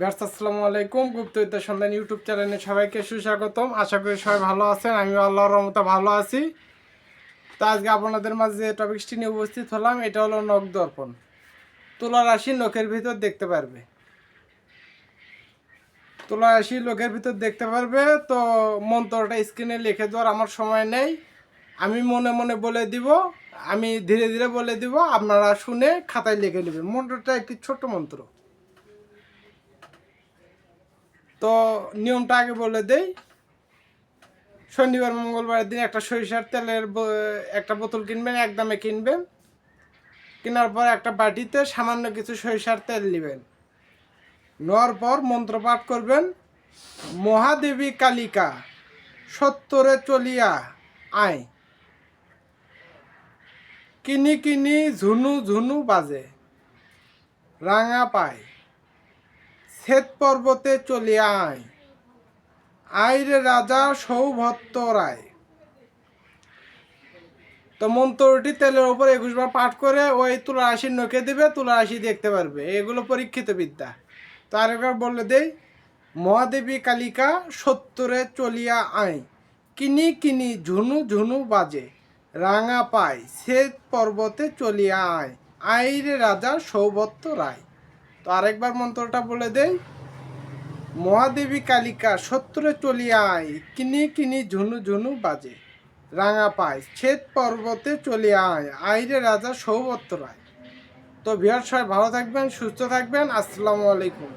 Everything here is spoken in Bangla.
গার্স আসসালামু আলাইকুম। গুপ্তবিদ্যা সন্ধান ইউটিউব চ্যানেলে সবাইকে সুস্বাগতম। আশা করি সবাই ভালো আছেন, আমিও আল্লাহর রহমতে ভালো আছি। তো আজকে আপনাদের মাঝে যে টপিকসটি নিয়ে উপস্থিত হলাম, এটা হলো নখ দর্পণ। তুলা রাশি নখের ভিতর দেখতে পারবে। তুলা রাশি লোকের ভিতর দেখতে পারবে, তো মন্ত্রটা স্ক্রিনে লিখে দেওয়ার আমার সময় নেই। আমি মনে মনে বলে দিব, আমি ধীরে ধীরে বলে দিব, আপনারা শুনে খাতায় লিখে নেবেন। মন্ত্রটা একটি ছোট্ট মন্ত্র। তো নিয়মটা আগে বলে দেই। শনিবার, মঙ্গলবারের দিন একটা সরিষার তেলের একটা বোতল কিনবেন, এক দামে কিনবেন। কেনার পর একটা বাটিতে সামান্য কিছু সরিষার তেল নেবেন। নেওয়ার পর মন্ত্র পাঠ করবেন, মহাদেবী কালিকা, সত্তরে চলিয়া আয়। কিনি কিনি ঝুনু ঝুনু বাজে, রাঙা পায়। শ্বেত পর্বতে চলিয়া আয়। আইরে রাজা সৌভত্ত রায়। তো মন্ত্রটি তেলের উপর একুশ বার পাঠ করে ওই তুলা রাশির নখে দিবে তুলা রাশি দেখতে পারবে। এগুলো পরীক্ষিত বিদ্যা। তো আরেকবার বলে দেই, মহাদেবী কালিকা সত্তরে চলিয়া আয়। কিনি কিনি ঝুনু ঝুনু বাজে, রাঙা পায় শ্বেত পর্বতে চলিয়া আয়। আইরে রাজা সৌভত্ত রায়। তো আরেকবার মন্ত্রটা বলে দেই। মহাদেবী কালিকা সত্তরে চলিয়া আয়, কিনি কিনি ঝুনু ঝুনু বাজে। রাঙা পায়, ছেদ পর্বতে চলিয়া আয়, আইরে রাজা সৌভত্র রায় তো বিহার সবাই ভালো থাকবেন, সুস্থ থাকবেন। আসসালামু আলাইকুম।